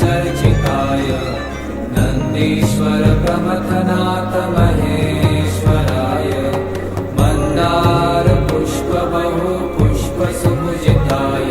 चर्चिताय Nandishwar प्रमथनाथमहेश्वराय मन्दारपुष्पमयो पुष्पसुमजिताय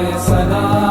Sanaa.